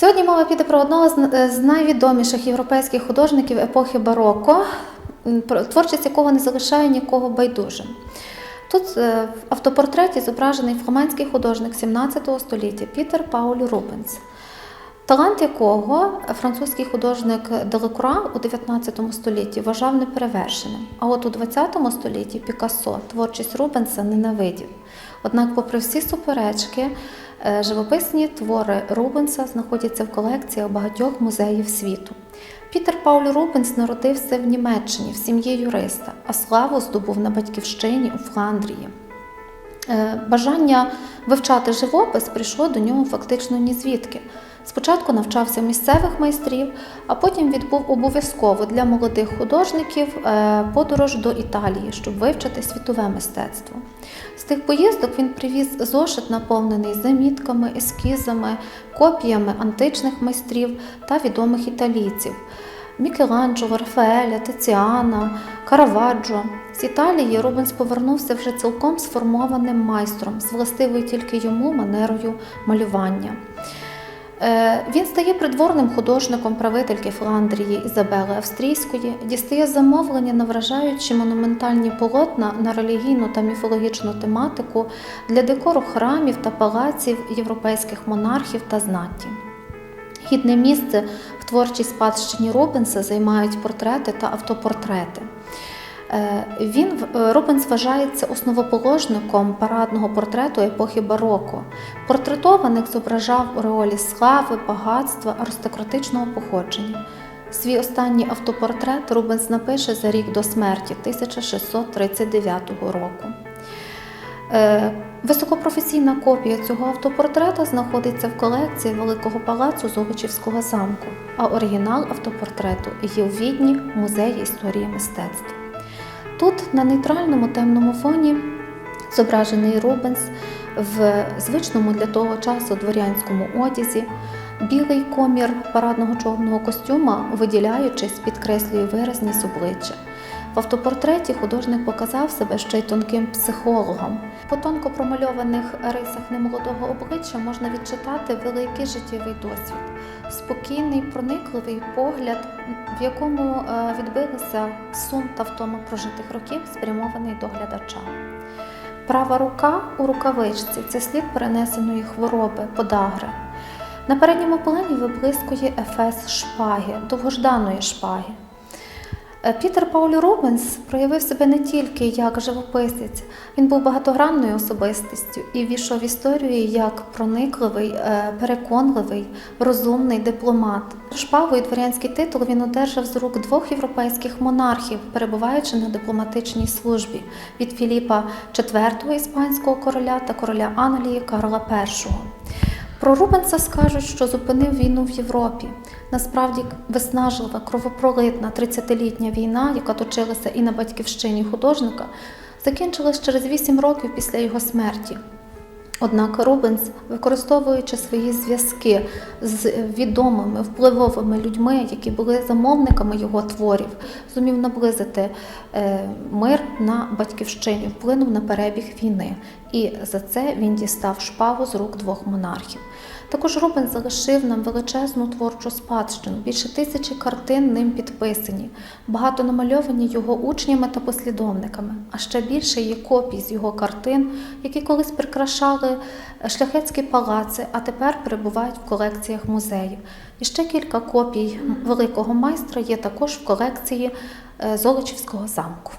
Сьогодні мова піде про одного з е, найвідоміших європейських художників епохи бароко, творчість якого не залишає нікого байдужим. Тут е, в автопортреті зображений фламандський художник 17 століття Пітер Пауль Рубенс, талант якого французький художник Делекруа у 19 столітті вважав неперевершеним. А от у 20 столітті Пікассо творчість Рубенса ненавидів. Однак, попри всі суперечки, е, живописні твори Рубенса знаходяться в колекціях багатьох музеїв світу. Пітер Пауль Рубенс народився в Німеччині в сім'ї юриста, а славу здобув на батьківщині у Фландрії. Е, Бажання вивчати живопис прийшло до нього фактично ні звідки. Спочатку навчався місцевих майстрів, а потім відбув обов'язково для молодих художників е, подорож до Італії, щоб вивчити світове мистецтво. З тих поїздок він привіз зошит, наповнений замітками, ескізами, копіями античних майстрів та відомих італійців. Мікеланджело, Рафаеля, Тиціана, Караваджо. З Італії Рубенс повернувся вже цілком сформованим майстром з властивою тільки йому манерою малювання. Е, Він стає придворним художником правительки Фландрії Ізабели Австрійської, дістає замовлення на вражаючі монументальні полотна на релігійну та міфологічну тематику для декору храмів та палаців європейських монархів та знаті. Гідне місце в творчій спадщині Рубенса займають портрети та автопортрети. Е, Він е, Рубенс вважається основоположником парадного портрету епохи бароко. Портретованих зображав у реолі слави, багатства, аристократичного походження. Свій останній автопортрет Рубенс напише за рік до смерті 1639 року. Е, Високопрофесійна копія цього автопортрета знаходиться в колекції Великого палацу Золочівського замку, а оригінал автопортрету є у Відні музеї історії мистецтва. Тут на нейтральному темному фоні зображений Рубенс в звичному для того часу дворянському одязі. Білий комір парадного чорного костюма, виділяючись, підкреслює виразність обличчя. В автопортреті художник показав себе ще й тонким психологом. По тонко промальованих рисах немолодого обличчя можна відчитати великий життєвий досвід, спокійний, проникливий погляд, в якому е, відбилися сум та втома прожитих років, спрямований до глядача. Права рука у рукавичці це слід перенесеної хвороби, подагри. На передньому плані виблискує ефес шпаги, довгожданої шпаги. Е, Пітер Пауль Рубенс проявив себе не тільки як живописець, він був багатогранною особистістю і війшов в історію як проникливий, е, переконливий, розумний дипломат. Шпагу і дворянський титул він одержав з рук двох європейських монархів, перебуваючи на дипломатичній службі від Філіпа IV іспанського короля та короля Англії Карла І. Про Рубенса скажуть, що зупинив війну в Європі. Насправді виснажлива, кровопролитна 30-літня війна, яка точилася і на батьківщині художника, закінчилась через 8 років після його смерті. Однак Рубенс, використовуючи свої зв'язки з відомими впливовими людьми, які були замовниками його творів, зумів наблизити е, мир на батьківщині, вплинув на перебіг війни. І за це він дістав шпагу з рук двох монархів. Також Рубенс залишив нам величезну творчу спадщину. Більше тисячі картин ним підписані, багато намальовані його учнями та послідовниками. А ще більше є копій з його картин, які колись прикрашали шляхетські палаци, а тепер перебувають в колекціях музеїв. І ще кілька копій великого майстра є також в колекції е, Золочівського замку.